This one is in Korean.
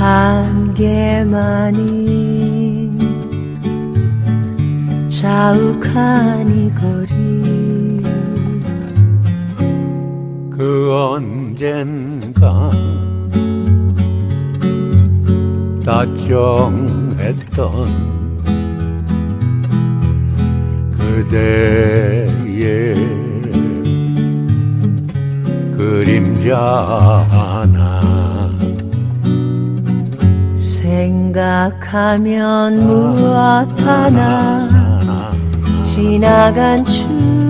안개만이 자욱한 이 거리. 그 언젠가 다정했던 그대의 그림자 생각하면 무엇 하나 지나간 추억